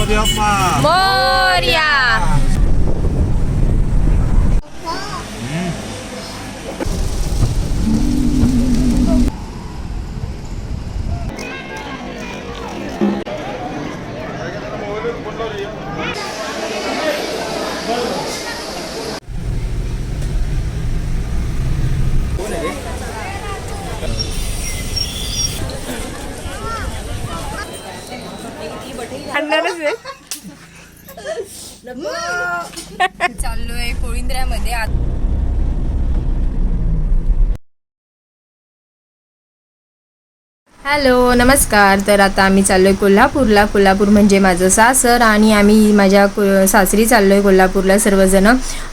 गणपती बाप्पा मोर्या चाललोय कोळिंद्र्यामध्ये. हॅलो नमस्कार. तर आता आम्ही चाललो आहे कोल्हापूरला. कोल्हापूर म्हणजे माझं सासर आणि आम्ही माझ्या को सासरी आहे कोल्हापूरला सर्वजण.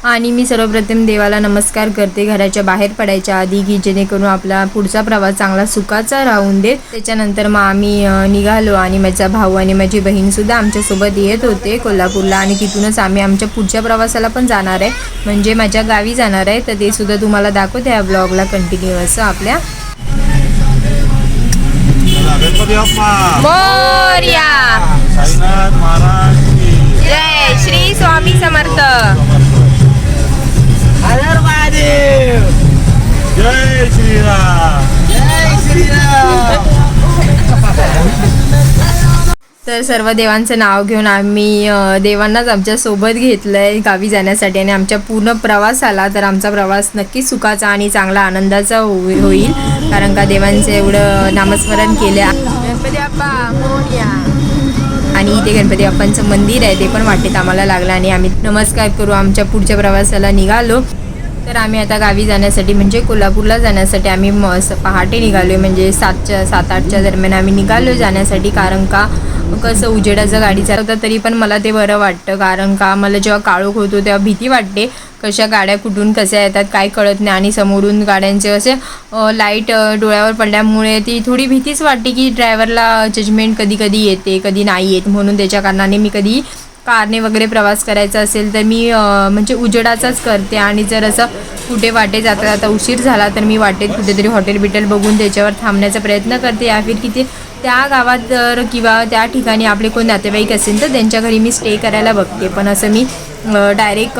आणि मी सर्वप्रथम देवाला नमस्कार करते. घराच्या बाहेर पडायच्या आधी की जेणेकरून आपला पुढचा प्रवास चांगला सुखाचा राहून देत. त्याच्यानंतर मग आम्ही निघालो आणि माझा भाऊ आणि माझी बहीणसुद्धा आमच्यासोबत येत होते कोल्हापूरला. आणि तिथूनच आम्ही आमच्या पुढच्या प्रवासाला पण जाणार आहे. म्हणजे माझ्या गावी जाणार आहे. तर ते सुद्धा तुम्हाला दाखवते या ब्लॉगला कंटिन्यू असं आपल्या. बाप्पा मोर्या. साईनाथ महाराज की जय श्री स्वामी समर्थ. हर महादेव जय श्रीराम. जय श्रीराम. तर सर्व देवांचं नाव घेऊन आम्ही देवांनाच आमच्यासोबत घेतलं आहे गावी जाण्यासाठी आणि आमच्या पूर्ण प्रवासाला तर आमचा प्रवास नक्कीच सुखाचा आणि चांगला आनंदाचा होई- होईल. कारण का देवांचं एवढं नामस्मरण केलं गणपती बाप्पा आणि इथे गणपती बाप्पांचं मंदिर आहे ते पण वाटेत आम्हाला लागलं आणि आम्ही नमस्कार करू आमच्या पुढच्या प्रवासाला निघालो. तर आम्ही आता गावी जाण्यासाठी म्हणजे कोल्हापूरला जाण्यासाठी आम्ही पहाटे निघालो म्हणजे सातच्या सात आठच्या दरम्यान आम्ही निघालो जाण्यासाठी. कारण का कसं उजेडाचं गाडी चालवतात तरी पण मला ते बरं वाटतं. कारण का मला जेव्हा काळोख होतो तेव्हा भीती वाटते कशा गाड्या कुठून कशा येतात काय कळत नाही. आणि समोरून गाड्यांचे असे लाइट डोळ्यावर पडल्यामुळे ती थोडी भीतीच वाटते की ड्रायव्हरला जजमेंट कधी कधी येते कधी नाही येत. म्हणून त्याच्या कारणाने मी कधी कारने वगैरे प्रवास करायचा असेल तर मी म्हणजे उजेडाचाच करते. आणि जर असं कुठे वाटे जाता जाता उशीर झाला तर मी वाटेत कुठेतरी हॉटेल बिटेल बघून त्याच्यावर थांबण्याचा प्रयत्न करते. या फिर की ते त्या गावात जर किंवा त्या ठिकाणी आपले कोण नातेवाईक असेल तर त्यांच्या घरी मी स्टे करायला बघते. पण असं मी डायरेक्ट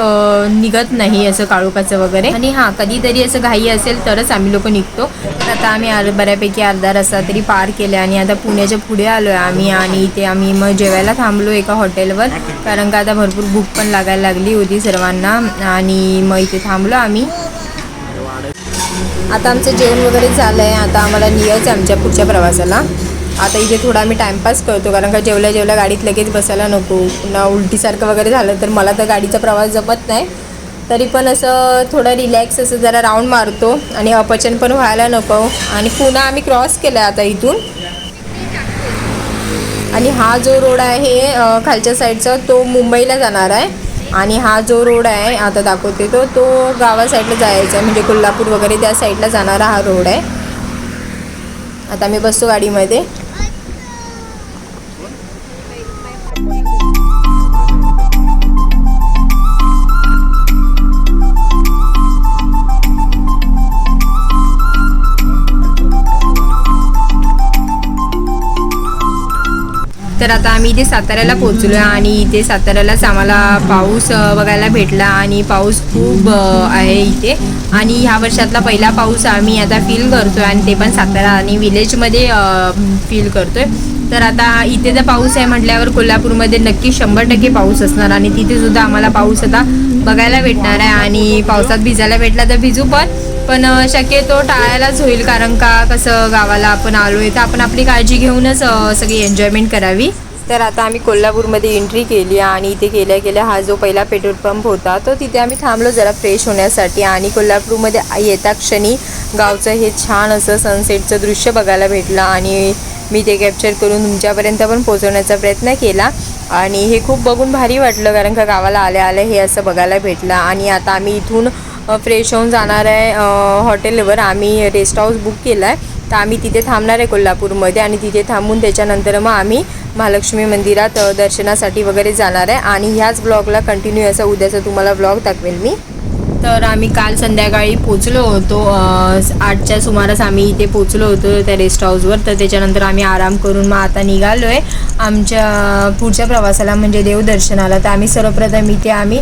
निघत नाही असं काळोखाचं वगैरे. आणि हां कधीतरी असं घाई असेल तरच आम्ही लोक निघतो. आता आम्ही आर बऱ्यापैकी अर्धा रस्ता तरी पार केला आणि आता पुण्याच्या पुढे आलो आहे आम्ही आणि इथे आम्ही मग जेवायला थांबलो एका हॉटेलवर. कारण का आता भरपूर भूक पण लागायला लागली होती सर्वांना आणि मग इथे थांबलो आम्ही. आता आमचं जेवण वगैरे झालं आहे आता आम्हाला निघायचं आहे आमच्या पुढच्या प्रवासाला. आता इथे थोडा आम्ही टाईमपास करतो कारण का जेवल्या जेवल्या गाडीत लगेच बसायला नको. पुन्हा उलटीसारखं वगैरे झालं तर मला तर गाडीचा प्रवास जमत नाही. तरी पण असं थोडं रिलॅक्स असं जरा राऊंड मारतो आणि अपचन पण व्हायला नको. आणि पुन्हा आम्ही क्रॉस केलं आता इथून. आणि हा जो रोड आहे खालच्या साईडचा तो मुंबईला जाणार आहे. आणि हा जो रोड आहे आता दाखवते तो तो गावा साईडला जायचा आहे. म्हणजे कोल्हापूर वगैरे त्या साईडला जाणारा हा रोड आहे. आता मी बसतो गाडीमध्ये. तर आता आम्ही इथे साताऱ्याला पोहोचलो आहे आणि इथे साताऱ्यालाच आम्हाला पाऊस बघायला भेटला आणि पाऊस खूप आहे इथे. आणि ह्या वर्षातला पहिला पाऊस आम्ही आता फील करतो आणि ते पण सातारा आणि विलेजमध्ये फील करतोय. तर आता इथे जर पाऊस आहे म्हटल्यावर कोल्हापूरमध्ये नक्की शंभर टक्के पाऊस असणार आणि तिथे सुद्धा आम्हाला पाऊस आता बघायला भेटणार आहे आणि पावसात भिजायला भेटला तर भिजू पण. पण शक्यतो टाळायलाच होईल कारण का कसं गावाला आपण आलो आहे तर आपण आपली काळजी घेऊनच सगळी एन्जॉयमेंट करावी. तर आता आम्ही कोल्हापूरमध्ये एंट्री केली आणि इथे गेल्या गेल्या हा जो पहिला पेट्रोल पंप होता तो तिथे आम्ही थांबलो जरा फ्रेश होण्यासाठी आणि कोल्हापूरमध्ये येता क्षणी गावचं हे छान असं सनसेटचं दृश्य बघायला भेटलं आणि मी ते कॅप्चर करून तुमच्यापर्यंत पण पोहोचवण्याचा प्रयत्न केला. आणि हे खूप बघून भारी वाटलं कारण का गावाला आल्या आल्या हे असं बघायला भेटलं आणि आता आम्ही इथून फ्रेश होऊन जाणार आहे हॉटेलवर. आम्ही रेस्ट हाऊस बुक केला आहे तर आम्ही तिथे थांबणार आहे कोल्हापूरमध्ये आणि तिथे थांबून त्याच्यानंतर मग आम्ही महालक्ष्मी मंदिरात दर्शनासाठी वगैरे जाणार आहे. आणि ह्याच ब्लॉगला कंटिन्यू असं उद्याचा तुम्हाला ब्लॉग दाखवेल मी. तर आम्ही काल संध्याकाळी पोचलो होतो आठच्या सुमारास आम्ही इथे पोचलो होतो त्या रेस्ट हाऊसवर तर त्याच्यानंतर आम्ही आराम करून मग आता निघालो आहे आमच्या पुढच्या प्रवासाला म्हणजे देवदर्शनाला तर आम्ही सर्वप्रथम इथे आम्ही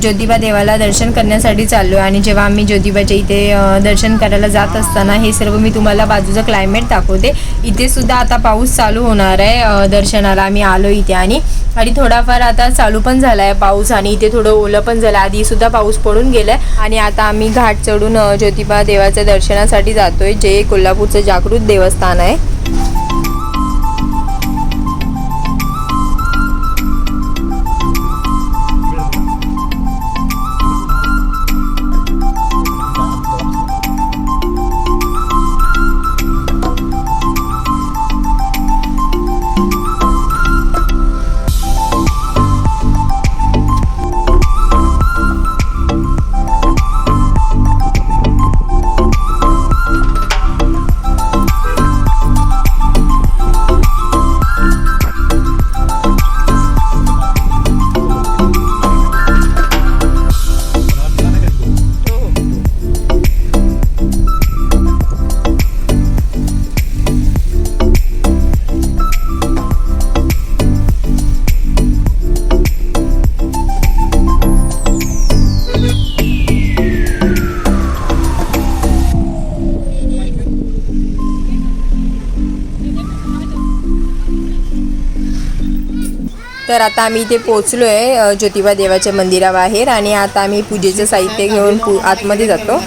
ज्योतिबा देवाला दर्शन करण्यासाठी चाललो आहे आणि जेव्हा आम्ही ज्योतिबाच्या इथे दर्शन करायला जात असताना हे सर्व मी तुम्हाला बाजूचं क्लायमेट दाखवते. इथे सुद्धा आता पाऊस चालू होणार आहे दर्शनाला. आम्ही आलो इथे आणि आणि थोडाफार आता चालू पण झाला आहे पाऊस आणि इथे थोडं ओलं पण झालं. आधी सुद्धा पाऊस पडून गेलाय. आणि आता आम्ही घाट चढून ज्योतिबा देवाच्या दर्शनासाठी जातोय जे कोल्हापूरचं जागृत देवस्थान आहे. तर आता आम्ही इथे पोचलो आहे ज्योतिबा देवाच्या मंदिराबाहेर आणि आता आम्ही पूजेचं साहित्य घेऊन पू आतमध्ये जातो.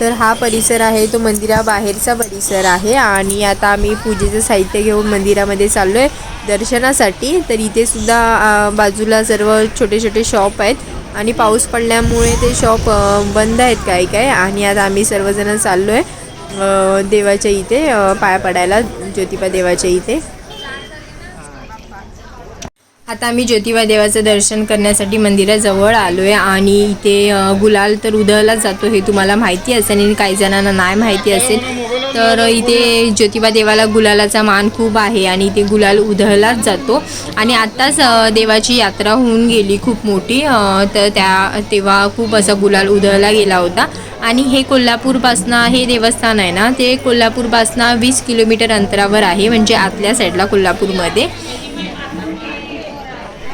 तर हा परिसर आहे तो मंदिराबाहेरचा परिसर आहे आणि आता आम्ही पूजेचं साहित्य घेऊन मंदिरामध्ये चाललो आहे दर्शनासाठी. तर इथे सुद्धा बाजूला सर्व छोटे छोटे शॉप आहेत आणि पाऊस पडल्यामुळे ते शॉप बंद आहेत काही काय आणि आता आम्ही सर्वजण चाललो आहे देवाच्या इथे पाया पडायला ज्योतिबा देवाच्या इथे. आता आम्ही ज्योतिबा देवाचं दर्शन करण्यासाठी मंदिराजवळ आलो आहे आणि इथे गुलाल तर उधळलाच जातो हे तुम्हाला माहिती असेल आणि काही जणांना नाही माहिती असेल. तर इथे ज्योतिबा देवाला गुलालाचा मान खूप आहे आणि इथे गुलाल उधळलाच जातो. आणि आत्ताच देवाची यात्रा होऊन गेली खूप मोठी. तर त्या तेव्हा खूप असा गुलाल उधळला गेला होता. आणि हे कोल्हापूरपासनं हे देवस्थान आहे ना ते कोल्हापूरपासनं वीस किलोमीटर अंतरावर आहे म्हणजे आतल्या साईडला कोल्हापूरमध्ये.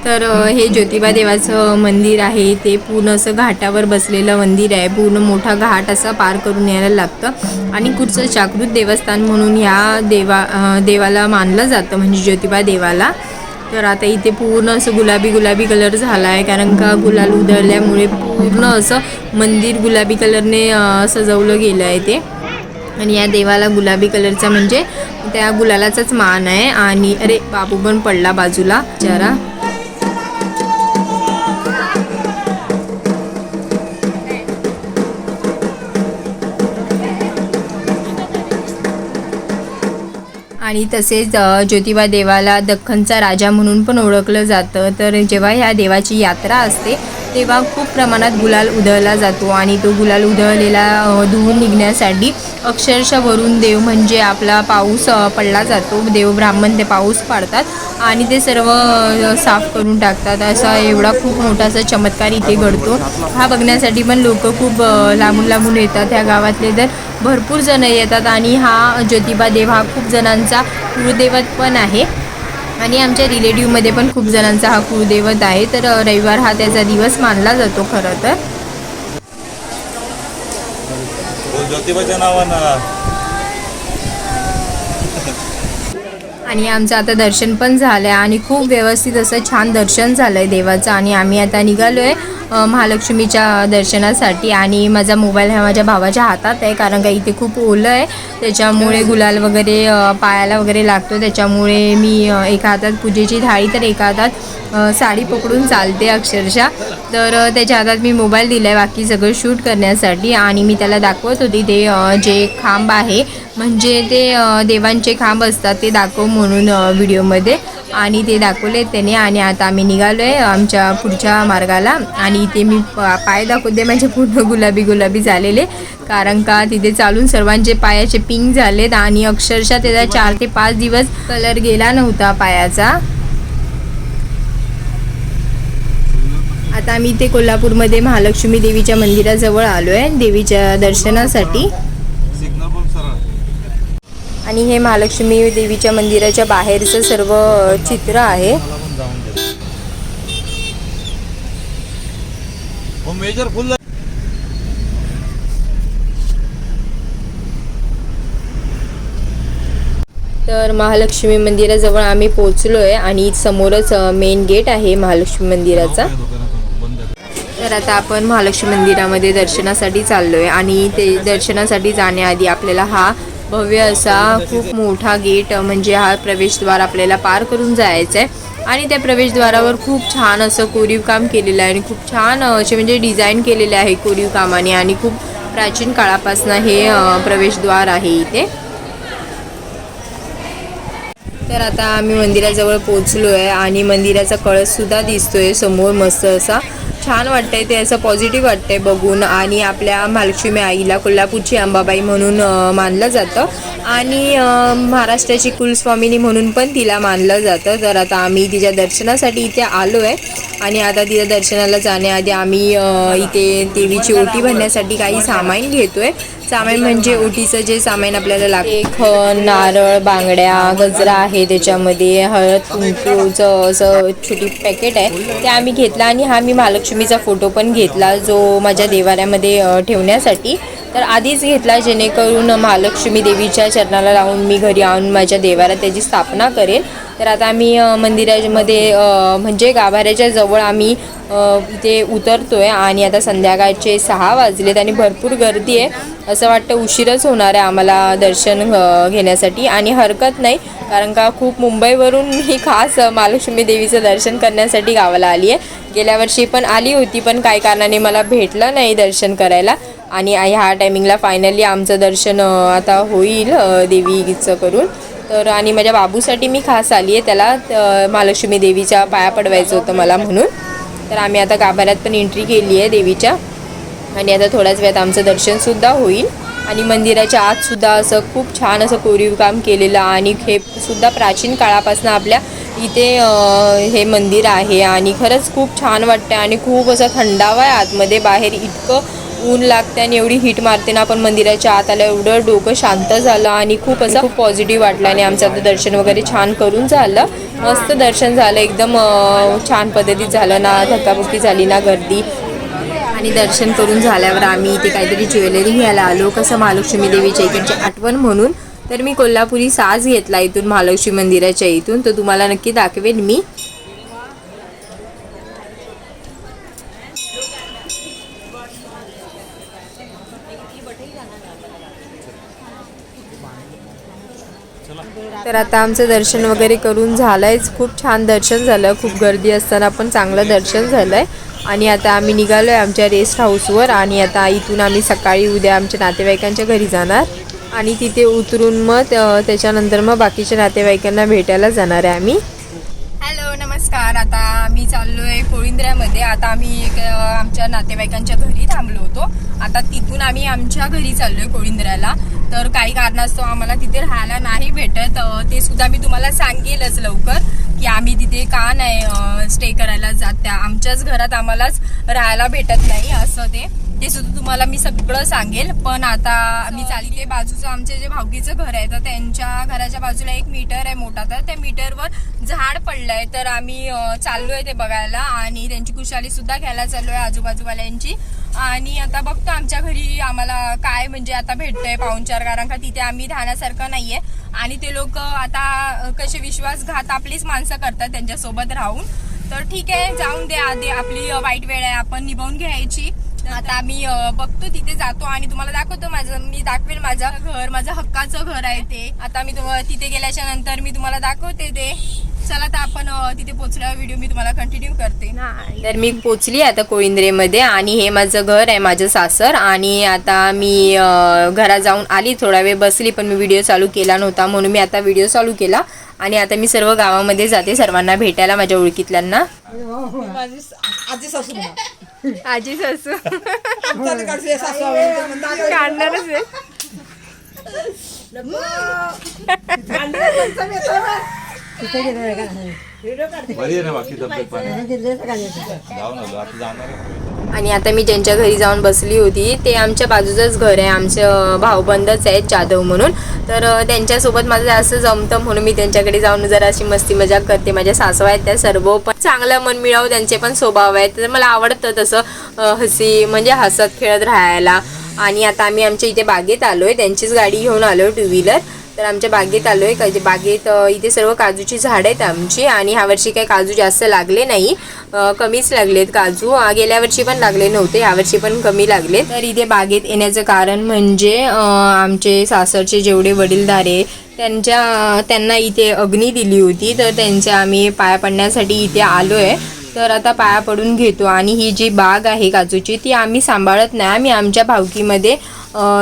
तर हे ज्योतिबा देवाचं मंदिर आहे. ते पूर्ण असं घाटावर बसलेलं मंदिर आहे. पूर्ण मोठा घाट असा पार करून यायला लागतं. आणि कुठचं जागृत देवस्थान म्हणून ह्या देवा देवाला मानलं जातं म्हणजे ज्योतिबा देवाला. तर आता इथे पूर्ण असं गुलाबी गुलाबी कलर झाला आहे कारण का गुलाल उधळल्यामुळे पूर्ण असं मंदिर गुलाबी कलरने सजवलं गेलं आहे ते. आणि या देवाला गुलाबी कलरचा म्हणजे त्या गुलालाचाच मान आहे. आणि अरे बाबू पण पडला बाजूला. जरा. आणि तसेच ज्योतिबा देवाला दख्खनचा राजा म्हणून पण ओळखलं जातं. तर जेव्हा ह्या देवाची यात्रा असते तेव्हा खूप प्रमाणात गुलाल उधळला जातो आणि तो गुलाल उधळलेला धुवून निघण्यासाठी अक्षरशः वरून देव म्हणजे आपला पाऊस पडला जातो. देव ब्राह्मण ते पाऊस पाडतात आणि ते सर्व साफ करून टाकतात. असा एवढा खूप मोठा असा चमत्कार इथे घडतो. हा बघण्यासाठी पण लोक खूप लांबून लांबून येतात ह्या गावातले तर. भरपूर जण येतात आणि हा ज्योतिबा देव हा खूप जणांचा कुळदैवत पण आहे. आणि आमच्या रिलेटिव्हमध्ये पण खूप जणांचा हा कुळदैवत आहे. तर रविवार हा त्याचा दिवस मानला जातो खरं तर. आणि आमचं आता दर्शन पण झालं आहे आणि खूप व्यवस्थित असं छान दर्शन झालं आहे देवाचं आणि आम्ही आता निघालो आहे महालक्ष्मीच्या दर्शनासाठी आणि माझा मोबाईल हा माझ्या भावाच्या हातात आहे कारण का इथे खूप ओलं आहे. त्याच्यामुळे गुलाल वगैरे पायाला वगैरे लागतो. त्याच्यामुळे मी एका हातात पूजेची थाळी तर एका हातात साडी पकडून चालते अक्षरशः. तर त्याच्या हातात मी मोबाईल दिला आहे बाकी सगळं शूट करण्यासाठी आणि मी त्याला दाखवत होती. ते जे खांब आहे म्हणजे ते देवांचे खांब असतात ते दाखव म्हणून व्हिडिओमध्ये. आणि ते दाखवले त्याने आणि आता आम्ही निघालो आहे आमच्या पुढच्या मार्गाला आणि इथे मी पाय दाखवते. माझे पूर्ण गुलाबी गुलाबी झालेले. कारण का तिथे चालून सर्वांचे पायाचे पिंक झालेत आणि अक्षरशः त्याचा चार ते पाच दिवस कलर गेला नव्हता पायाचा. आता आम्ही इथे कोल्हापूरमध्ये महालक्ष्मी देवीच्या मंदिराजवळ आलो आहे देवीच्या दर्शनासाठी. आणि हे महालक्ष्मी देवीच्या मंदिराच्या बाहेरचं सर्व चित्र आहे मला पण जाऊन दे हो मेजर फुल तर महालक्ष्मी मंदिराजवळ आम्ही पोचलो आहे आणि समोरच मेन गेट आहे महालक्ष्मी मंदिराचा. तर आता आपण महालक्ष्मी मंदिरामध्ये दर्शनासाठी चाललो आहे आणि ते दर्शनासाठी जाण्याआधी आपल्याला हा भव्य असा खूप मोठा गेट म्हणजे हा प्रवेशद्वार आपल्याला पार करून जायचा आहे आणि त्या प्रवेशद्वारावर खूप छान असं कोरीव काम केलेलं आहे आणि खूप छान असे म्हणजे डिझाईन केलेले आहे कोरीव कामाने आणि खूप प्राचीन काळापासून हे प्रवेशद्वार आहे इथे. तर आता आम्ही मंदिराजवळ पोचलो आहे आणि मंदिराचा कळससुद्धा दिसतोय समोर मस्त असा. छान वाटतंय ते असं पॉझिटिव्ह वाटतंय बघून. आणि आपल्या महालक्ष्मी आईला कोल्हापूरची अंबाबाई म्हणून मानलं जातं. आणि महाराष्ट्राची कुलस्वामिनी म्हणून पण तिला मानलं जातं. तर आता आम्ही तिच्या दर्शनासाठी इथे आलो आहे आणि आता तिच्या दर्शनाला जाण्याआधी आम्ही इथे देवीची ओटी भरण्यासाठी काही सामान घेतो आहे सामान म्हणजे ओटीचं जे सामान आपल्याला लागते. खण नारळ बांगड्या गजरा आहे त्याच्यामध्ये. हळद कुंकूचं असं छोटी पॅकेट आहे. ते आम्ही घेतला आणि हा मी महालक्ष्मीचा फोटो पण घेतला जो माझ्या देवाऱ्यामध्ये ठेवण्यासाठी. तर आधीच घेतला जेणेकरून महालक्ष्मी देवीच्या चरणाला लावून मी घरी आणून माझ्या देवाला त्याची स्थापना करेल तर आता आम्ही मंदिरामध्ये म्हणजे गाभाऱ्याच्या जवळ आम्ही इथे उतरतो आहे आणि आता संध्याकाळचे सहा वाजलेत आणि भरपूर गर्दी आहे. असं वाटतं उशीरच होणार आहे आम्हाला दर्शन घेण्यासाठी आणि हरकत नाही कारण का खूप मुंबईवरून ही खास महालक्ष्मी देवीचं दर्शन करण्यासाठी गावाला आली आहे. गेल्या वर्षी पण आली होती पण काही कारणाने मला भेटलं नाही दर्शन करायला. आणि ह्या टायमिंगला फायनली आमचं दर्शन आता होईल देवीचं करून. तर आणि माझ्या बाबूसाठी मी खास आली आहे त्याला महालक्ष्मी देवीच्या पाया पडवायचं होतं मला म्हणून. तर आम्ही आता गाभाऱ्यात पण एंट्री केली आहे देवीच्या. आणि आता थोड्याच वेळात आमचं दर्शनसुद्धा होईल. आणि मंदिराच्या आतसुद्धा असं खूप छान असं कोरीव काम केलेलं आणि हे सुद्धा प्राचीन काळापासून आपल्या इथे हे मंदिर आहे. आणि खरंच खूप छान वाटतं आणि खूप असं थंडावा आहे आतमध्ये. बाहेर इतकं ऊन लागते आणि एवढी हीट मारते ना आपण मंदिराच्या आत आलं एवढं डोकं शांत झालं आणि खूप असं खूप पॉझिटिव्ह वाटलं आणि आमचं आता दर्शन वगैरे छान करून झालं. मस्त दर्शन झालं एकदम छान पद्धतीत झालं ना धक्काबुक्की झाली ना गर्दी. आणि दर्शन करून झाल्यावर आम्ही इथे काहीतरी ज्वेलरी घ्यायला आलो कसं महालक्ष्मी देवीच्या इकडची आठवण म्हणून. तर मी कोल्हापुरी साज घेतला इथून महालक्ष्मी मंदिराच्या इथून. तर तुम्हाला नक्की दाखवेन मी. तर आता आमचं दर्शन वगैरे करून झालंयच खूप छान दर्शन झालं. खूप गर्दी असताना पण चांगलं दर्शन झालंय. आणि आता आम्ही निघालो आहे आमच्या रेस्ट हाऊसवर आणि आता इथून आम्ही सकाळी उद्या आमच्या नातेवाईकांच्या घरी जाणार. आणि तिथे उतरून मग त्याच्यानंतर मग बाकीच्या नातेवाईकांना भेटायला जाणार आहे आम्ही. हॅलो नमस्कार. आता आम्ही चाललोय कोळिंद्र्यामध्ये आता आम्ही एक आमच्या नातेवाईकांच्या घरी थांबलो होतो. आता तिथून आम्ही आमच्या घरी चाललोय कोळिंद्र्याला तर काही कारणास्तव आम्हाला तिथे राहायला नाही भेटत. ते सुद्धा मी तुम्हाला सांगेलच लवकर की आम्ही तिथे का नाही स्टे करायला जात. त्या आमच्याच घरात आम्हालाच राहायला भेटत नाही असं ते. ते सुद्धा तुम्हाला मी सगळं सांगेल. पण आता मी चालली बाजूचं आमचे जे भावकीचं घर आहे तर त्यांच्या घराच्या बाजूला एक मीटर आहे मोठा. तर त्या मीटरवर झाड पडलंय. तर आम्ही चाललोय ते बघायला आणि त्यांची खुशाली सुद्धा घ्यायला चाललोय आजूबाजूवाल्यांची. आणि आता बघतो आमच्या घरी आम्हाला काय म्हणजे आता भेटतंय पाहुणचार कारण का तिथे आम्ही राहण्यासारखं नाहीये. आणि ते लोक आता कसे विश्वासघात आपलीच माणसं करतात त्यांच्यासोबत राहून. तर ठीक आहे जाऊन दे आधी आपली वाईट वेळ आहे आपण निभावून घ्यायची. आता आम्ही बघतो तिथे जातो आणि तुम्हाला दाखवतो माझं मी दाखवेल माझं घर माझं हक्काचं घर आहे ते. आता मी तुम्हाला तिथे गेल्याच्यानंतर मी तुम्हाला दाखवते ते. चला तर आपण तिथे पोहोचल्यावर व्हिडिओ मी तुम्हाला कंटिन्यू करते. तर मी पोचली आता कोळिंद्रेमध्ये आणि हे माझं घर आहे माझं सासर आणि आता मी अं, घरात जाऊन आली. थोडा वेळ बसली पण मी व्हिडिओ चालू केला नव्हता म्हणून मी आता व्हिडिओ चालू केला. आणि आता मी सर्व गावामध्ये जाते सर्वांना भेटायला माझ्या ओळखीतल्यांना. माझी आजी सासू. आजी सासू. काढणारच आहे. बरी आहे ना बाकी तब्येत जाऊन आलो आता जाणार आहे. आणि आता मी ज्यांच्या घरी जाऊन बसली होती ते आमच्या बाजूचंच घर आहे. आमचं भाऊबंदच आहेत जाधव म्हणून. तर त्यांच्यासोबत माझं जास्त जमतं म्हणून मी त्यांच्याकडे जाऊन जरा अशी मस्ती मजाक करते. माझ्या सासवा आहेत त्या सर्व पण चांगलं मन मिळावं त्यांचे पण स्वभाव आहेत. तर मला आवडतं तसं हसी म्हणजे हसत खेळत राहायला. आणि आता आम्ही आमच्या इथे बागेत आलोय. त्यांचीच गाडी घेऊन आलो टू व्हीलर. तर आमच्या बागेत आलोय. का बागेत इथे सर्व काजूची झाडं आहेत आमची आणि ह्या वर्षी काही काजू जास्त लागले नाही. कमीच लागलेत काजू. गेल्या वर्षी पण लागले नव्हते ह्या वर्षी पण कमी लागले तर इथे बागेत येण्याचं कारण म्हणजे आमचे सासरचे जेवढे वडीलधारे त्यांच्या त्यांना इथे अग्नी दिली होती. तर त्यांच्या आम्ही पाया पडण्यासाठी इथे आलो आहे तर आता पाया पडून घेतो. आणि ही जी बाग आहे काजूची ती आम्ही सांभाळत नाही. आम्ही आमच्या भावकीमध्ये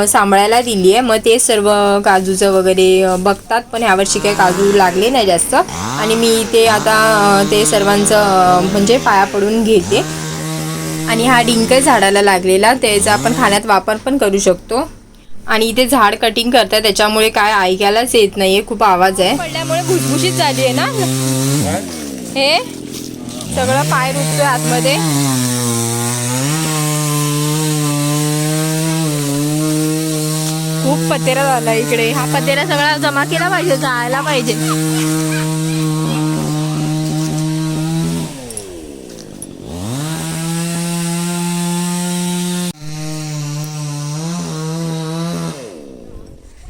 सांभाळायला दिली आहे. मग ते सर्व काजूचं वगैरे बघतात. पण ह्यावर्षी काही काजू लागले नाही जास्त. आणि मी ते आता ते सर्वांचं म्हणजे पाया पडून घेते. आणि हा डिंक झाडाला लागलेला. त्याचा आपण खाण्यात वापर पण करू शकतो. आणि इथे झाड कटिंग करतात. त्याच्यामुळे काय ऐकायलाच येत नाहीये. खूप आवाज आहे. पडल्यामुळे भुसभुशीत झाली आहे ना? हे? सगळं पाय रुततोय आतमध्ये. खूप पतेरा झाला इकडे. हा पतेरा सगळा जमा केला पाहिजे जायला पाहिजे.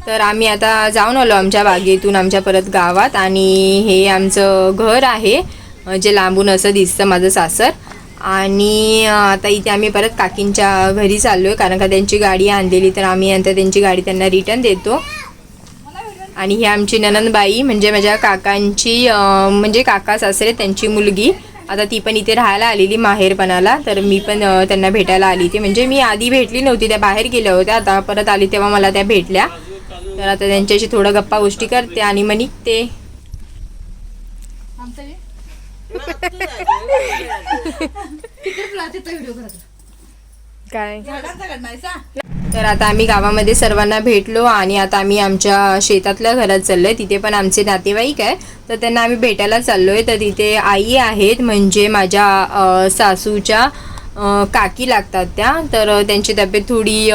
तर आम्ही आता जाऊन आलो आमच्या बागेतून आमच्या परत गावात. आणि हे आमचं घर आहे. जे लांबून असं दिसतं माझं सासर. आणि आता इथे आम्ही परत काकींच्या घरी चाललो आहे कारण का त्यांची गाडी आणलेली तर आम्ही नंतर त्यांची गाडी त्यांना रिटर्न देतो. आणि ही आमची ननंदबाई म्हणजे माझ्या काकांची म्हणजे काका सासरे त्यांची मुलगी. आता ती पण इथे राहायला आलेली माहेरपणाला तर मी पण त्यांना भेटायला आली ती म्हणजे मी आधी भेटली नव्हती त्या बाहेर गेल्या होत्या आता परत आली तेव्हा मला त्या भेटल्या. तर आता त्यांच्याशी थोडं गप्पा गोष्टी करते आणि मग निघते. काय? तर आता आम्ही गावामध्ये सर्वांना भेटलो आणि आता आम्ही आमच्या शेतातल्या घरात चाललोय. तिथे पण आमचे नातेवाईक आहे तर त्यांना आम्ही भेटायला चाललोय. तर तिथे आई आहेत म्हणजे माझ्या सासूच्या काकी लागतात त्या. तर त्यांची तब्येत थोडी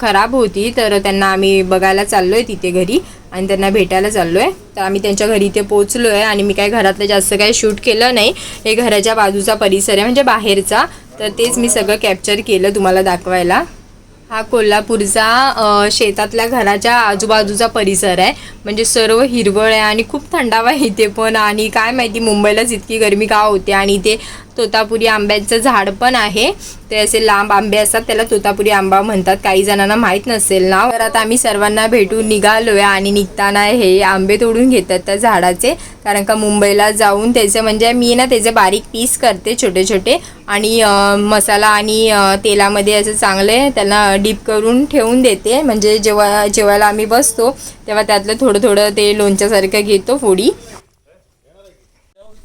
खराब होती. तर त्यांना आम्ही बघायला चाललोय तिथे घरी. आणि त्यांना भेटायला चाललो आहे तर आम्ही त्यांच्या घरी इथे पोचलो आहे आणि मी काय घरातलं जास्त काही शूट केलं नाही. हे घराच्या बाजूचा परिसर आहे म्हणजे बाहेरचा. तर तेच मी सगळं कॅप्चर केलं तुम्हाला दाखवायला. हा कोल्हापूरचा शेतातल्या घराच्या आजूबाजूचा परिसर आहे. म्हणजे सर्व हिरवळ आहे आणि खूप थंडावा आहे इथे पण. आणि काय माहिती मुंबईलाच इतकी गरमी का होते आणि इथे तोतापुरी आंब्याचं झाड पण आहे. ते असे लांब आंबे असतात त्याला तोतापुरी आंबा म्हणतात. काही जणांना माहीत नसेल ना तर आता आम्ही सर्वांना भेटून निघालोय आणि निघताना हे आंबे तोडून घेतात त्या झाडाचे. कारण का मुंबईला जाऊन त्याचे म्हणजे मी ना त्याचे बारीक पीस करते छोटे छोटे. आणि मसाला आणि तेलामध्ये असं चांगले त्याला डीप करून ठेवून देते. म्हणजे जेव्हा जेवायला आम्ही बसतो तेव्हा त्यातलं थोडं थोडं ते लोणच्यासारखं घेतो फोडी.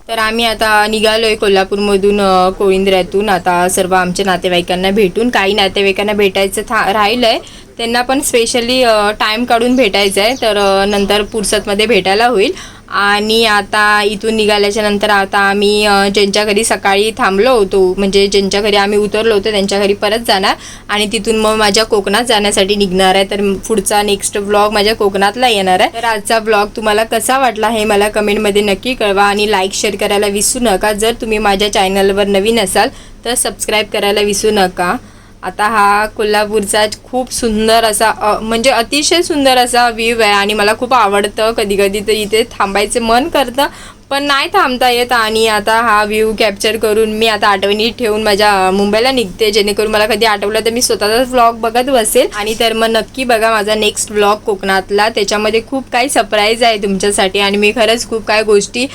तर आम्ही आता निघालोय कोल्हापूरमधून कोळिंद्र्यातून आता सर्व आमच्या नातेवाईकांना भेटून काही नातेवाईकांना भेटायचं था राहिलं आहे त्यांना पण स्पेशली टाईम काढून भेटायचं आहे तर नंतर पुरसतमध्ये भेटायला होईल. आणि आता इथून निघाल्याच्या नंतर आता आम्ही ज्यांच्या घरी सकाळी थांबलो होतो म्हणजे ज्यांच्या घरी आम्ही उतरलो होतो त्यांच्या घरी परत जाणार. आणि तिथून मग माझ्या कोकणात जाण्यासाठी निघणार आहे. तर पुढचा नेक्स्ट ब्लॉग माझ्या कोकणातला येणार आहे. तर आजचा ब्लॉग तुम्हाला कसा वाटला हे मला कमेंटमध्ये नक्की कळवा आणि लाईक शेअर करायला विसरू नका. जर तुम्ही माझ्या चॅनलवर नवीन असाल तर सबस्क्राईब करायला विसरू नका. आता हा कोल्हापूरचा खूप सुंदर असा म्हणजे अतिशय सुंदर असा व्ह्यू आहे आणि मला खूप आवडतं कधी कधी तर इथे थांबायचं मन करतं. पण नाही थांबता येत आणि आता हा व्ह्यू कॅप्चर करून मी आता आठवणी ठेवून माझ्या मुंबईला निघते. जेणेकरून मला कधी आठवलं तर मी स्वतःचाच व्लॉग बघत बसेल. आणि तर मग नक्की बघा माझा नेक्स्ट व्लॉग कोकणातला. त्याच्यामध्ये खूप काही सरप्राईज आहे तुमच्यासाठी आणि मी खरंच खूप काही गोष्टी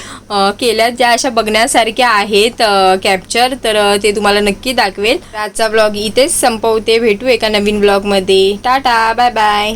केल्या ज्या अशा बघण्यासारख्या आहेत कॅप्चर तर ते तुम्हाला नक्की दाखवेल. आजचा व्लॉग इथेच संपवते. भेटू एका नवीन ब्लॉगमध्ये टाटा बाय बाय